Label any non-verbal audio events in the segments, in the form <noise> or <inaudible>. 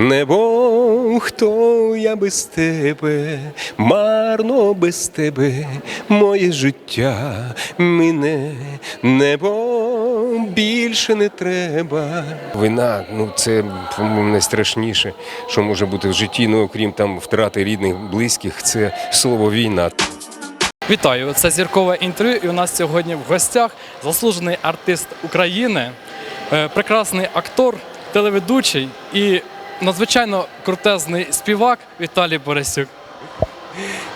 Небо, хто я без тебе, марно без тебе, моє життя мине, небо більше не треба. Війна, ну це найстрашніше, що може бути в житті, ну окрім там втрати рідних, близьких, це слово війна. Вітаю! Це зіркове інтерв'ю. І у нас сьогодні в гостях заслужений артист України, е, прекрасний актор, телеведучий і надзвичайно крутезний співак Віталій Борисюк.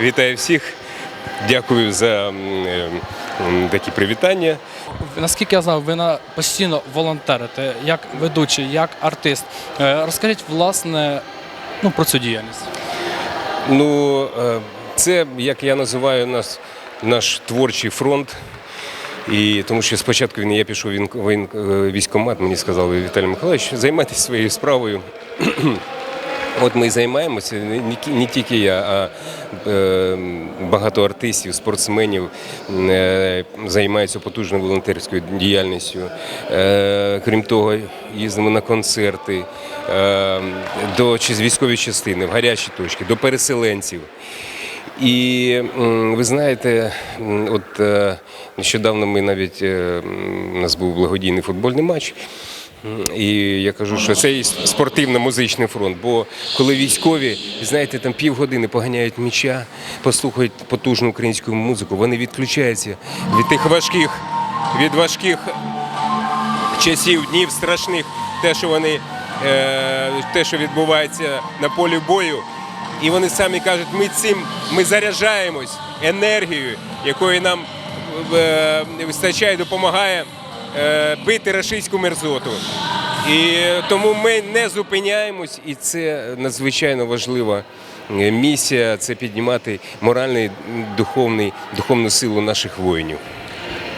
Вітаю всіх. Дякую за такі привітання. Наскільки я знав, ви на постійно волонтерите як ведучий, як артист. Е, Розкажіть власне ну, про цю діяльність. Ну, е, це, як я називаю нас, наш творчий фронт. І тому що спочатку він я пішов в воєн, е, військкомат, мені сказали Віталій Миколаївич, займайтеся своєю справою. От ми займаємося, не, тільки я, а е, багато артистів, спортсменів е, займаються потужною волонтерською діяльністю. Крім того, їздимо на концерти до військової частини, в гарячі точки, до переселенців. І ви знаєте, от е, нещодавно ми навіть е, у нас був благодійний футбольний матч. І я кажу, що це спортивно-музичний фронт. Бо коли військові, знаєте, там півгодини поганяють м'яча, послухають потужну українську музику, вони відключаються від тих важких, від важких часів, днів страшних, те, що вони е, те, що відбувається на полі бою. І вони самі кажуть, ми цим ми заряджаємось енергією, якої нам е, вистачає, допомагає е, бити рашистську мерзоту. І тому ми не зупиняємось, і це надзвичайно важлива е, місія це піднімати моральний, духовний, духовну силу наших воїнів.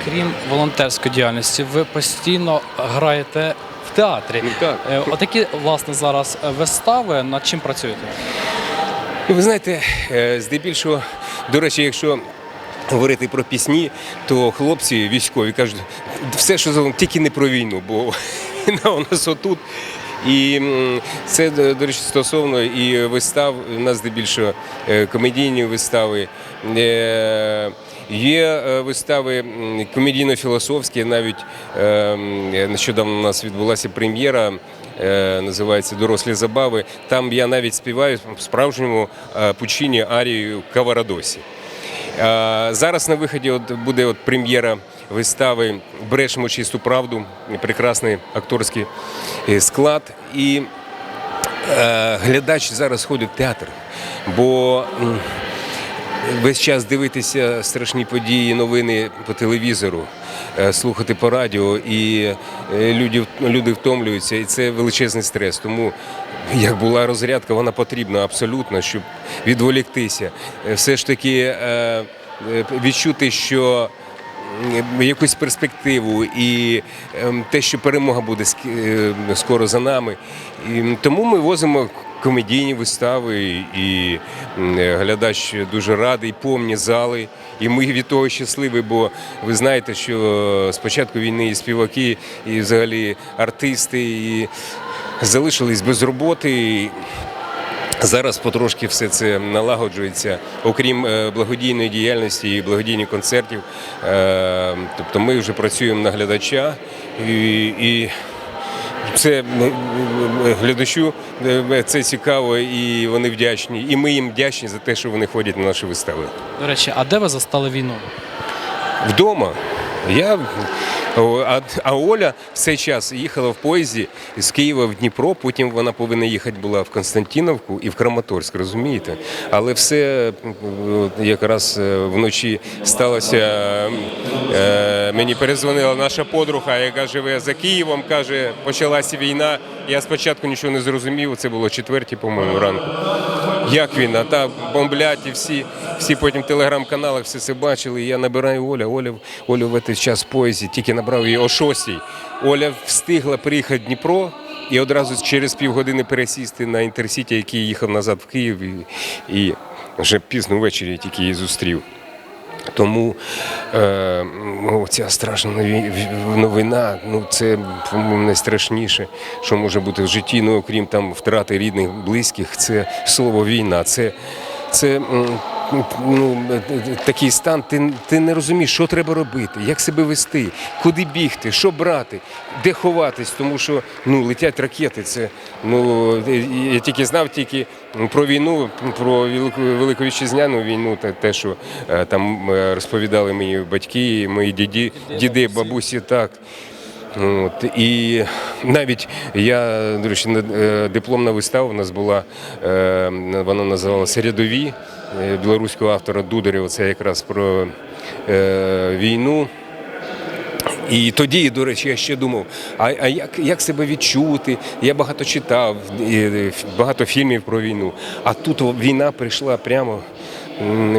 Крім волонтерської діяльності, ви постійно граєте в театрі. Ну, так. Е, Отакі, власне, зараз вистави. Над чим працюєте? Ви знаєте, е, здебільшого, до речі, якщо говорити про пісні, то хлопці військові кажуть, все, що завгодно, тільки не про війну, бо <laughs> війна у нас отут. І це, до речі, стосовно і вистав, у нас здебільшого е, комедійні вистави. Е, Є вистави комедійно-філософські, навіть нещодавно у нас відбулася прем'єра називається Дорослі забави. Там я навіть співаю справжньому е, пучині арію Каварадосі. Е, Зараз на виході от буде от прем'єра вистави Брешемо чисту правду, прекрасний акторський е, склад. І е, глядач зараз ходить в театр, бо весь час дивитися страшні події, новини по телевізору, е, слухати по радіо, і е, люди, люди втомлюються, і це величезний стрес. Тому як була розрядка, вона потрібна абсолютно, щоб відволіктися. Е, Все ж таки відчути, що якусь перспективу і ем, те, що перемога буде е, скоро за нами. І тому ми возимо комедійні вистави, і е, глядач дуже радий, повні зали. І ми від того щасливі, бо ви знаєте, що з початку війни і співаки, і взагалі артисти і залишились без роботи. Зараз потрошки все це налагоджується, окрім е, благодійної діяльності і благодійних концертів. Е, Тобто ми вже працюємо на глядача і, це е, глядачу це цікаво, і вони вдячні. І ми їм вдячні за те, що вони ходять на наші вистави. До речі, а де ви застали війну? Вдома. Я, а, Оля в цей час їхала в поїзді з Києва в Дніпро, потім вона повинна їхати була в Константиновку і в Краматорськ, розумієте? Але все якраз е, вночі сталося. Е, мені перезвонила наша подруга, яка живе за Києвом, каже, почалася війна. Я спочатку нічого не зрозумів, це було четвертій, по-моєму, ранку. Як війна? Та бомблять і всі, всі потім в телеграм-каналах все це бачили. І я набираю Оля. Оля, Оля в цей час в поїзді, тільки набрав її о шостій. Оля встигла приїхати в Дніпро і одразу через півгодини пересісти на інтерсіті, який їхав назад в Київ. І, і вже пізно ввечері тільки її зустрів. Тому е, ну, ця страшна новина, ну це найстрашніше, що може бути в житті, ну окрім там втрати рідних, близьких, це слово війна. Це, це ну, такий стан, ти, ти не розумієш, що треба робити, як себе вести, куди бігти, що брати, де ховатись, тому що ну, летять ракети. Це, ну, я тільки знав тільки про війну, про Велику, Вітчизняну війну, те, те, що е, там е, розповідали мені батьки, мої діді, діди, бабусі, так. От, і навіть я, до речі, е, дипломна вистава у нас була, вона називалася Рядові білоруського автора Дударєва, це якраз про е, війну. І тоді, до речі, я ще думав, а, а як, як себе відчути? Я багато читав, е, багато фільмів про війну. А тут війна прийшла прямо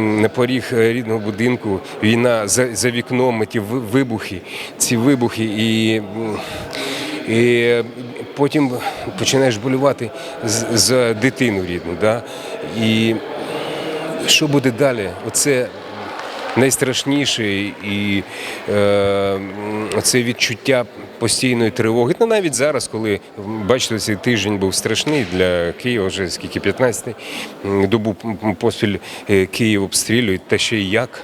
на поріг е, рідного будинку. Війна за, за вікном, ті вибухи, ці вибухи. І, і потім починаєш болювати за дитину рідну. Да? І що буде далі? Оце найстрашніше і е, це відчуття постійної тривоги. Ну, навіть зараз, коли бачите, цей тиждень був страшний для Києва, вже скільки 15 м, добу поспіль е, Київ обстрілюють, та ще й як.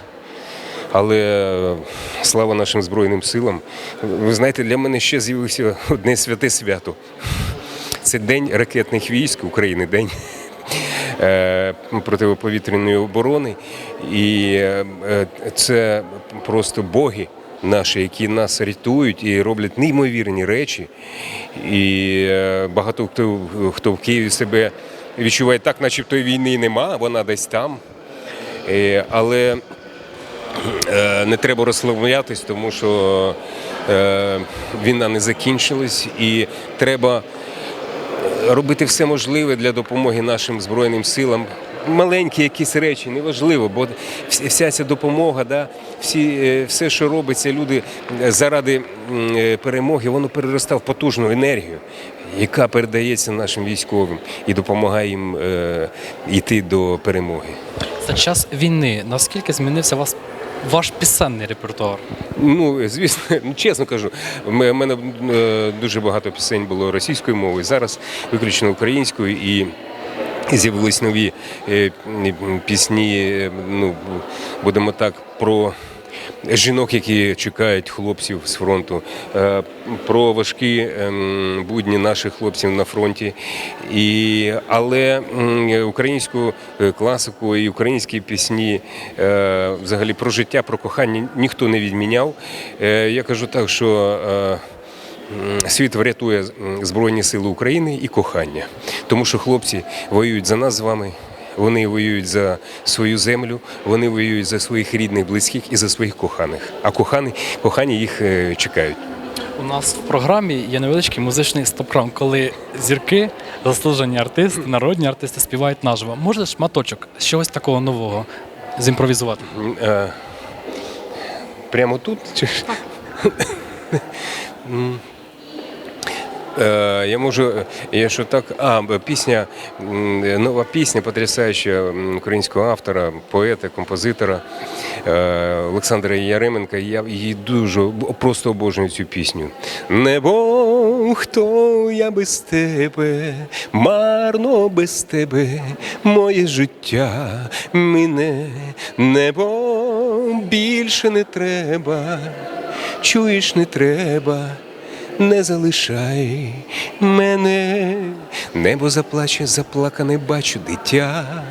Але е, слава нашим Збройним силам. Ви знаєте, для мене ще з'явилося одне святе свято. Це День ракетних військ України, День протиповітряної оборони. І е, е, це просто боги наші, які нас рятують і роблять неймовірні речі. І е, багато хто, хто в Києві себе відчуває так, начебто війни нема, вона десь там. Е, Але Е, не треба розслаблятись, тому що е, війна не закінчилась, і треба робити все можливе для допомоги нашим збройним силам. Маленькі якісь речі, неважливо, бо вся ця допомога, да, всі, е, все, що робиться, люди е, заради е, перемоги, воно переростає в потужну енергію, яка передається нашим військовим і допомагає їм йти до перемоги. За час війни наскільки змінився вас ваш пісенний репертуар? Ну, звісно, <laughs> чесно кажу, в мене е, дуже багато пісень було російською мовою, зараз виключно українською і. З'явились нові е, пісні, е, ну будемо так, про жінок, які чекають хлопців з фронту, е, про важкі ем, будні наших хлопців на фронті. І, але українську е, класику і українські пісні, е, взагалі про життя, про кохання ніхто не відміняв. Я кажу так, що. Світ врятує Збройні Сили України і кохання. Тому що хлопці воюють за нас з вами, вони воюють за свою землю, вони воюють за своїх рідних, близьких і за своїх коханих. А кохані, кохані їх е, чекають. У нас в програмі є невеличкий музичний стоп-кран, коли зірки, заслужені артисти, народні артисти співають наживо. Може шматочок з чогось такого нового зімпровізувати? Е, Прямо тут? Чи... <laughs> Е, Я можу, я що так, а пісня, нова пісня, потрясаюча українського автора, поета, композитора е, Олександра Яременка. Я її дуже просто обожнюю цю пісню. Небо, хто я без тебе, марно без тебе, моє життя мине, небо більше не треба, чуєш, не треба не залишай мене, небо заплаче, заплакане бачу дитя,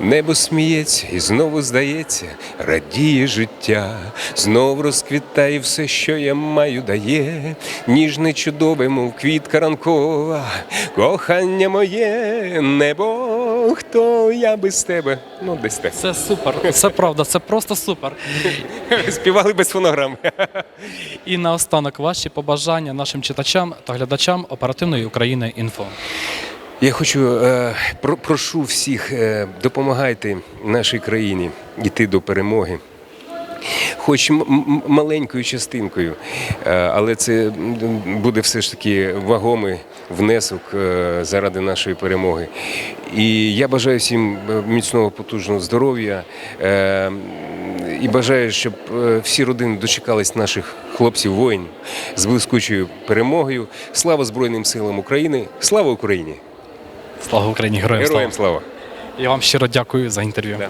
небо сміється і знову здається, радіє життя, знов розквітає все, що я маю, дає, ніжне чудове, мов квітка ранкова, кохання моє, небо, хто я без тебе? Ну, десь так. Це супер, це правда, це просто супер. <laughs> Співали без фонограми. І наостанок ваші побажання нашим читачам та глядачам оперативної України інфо. Я хочу е, про, прошу всіх, е, допомагайте нашій країні йти до перемоги. Хоч маленькою частинкою, е, але це буде все ж таки вагомий внесок е, заради нашої перемоги. І я бажаю всім е, міцного потужного здоров'я. і бажаю, щоб всі родини дочекались наших хлопців, воїн з блискучою перемогою. Слава Збройним силам України! Слава Україні! Слава Україні! Героям слава! Героям слава! Я вам щиро дякую за інтерв'ю. Да.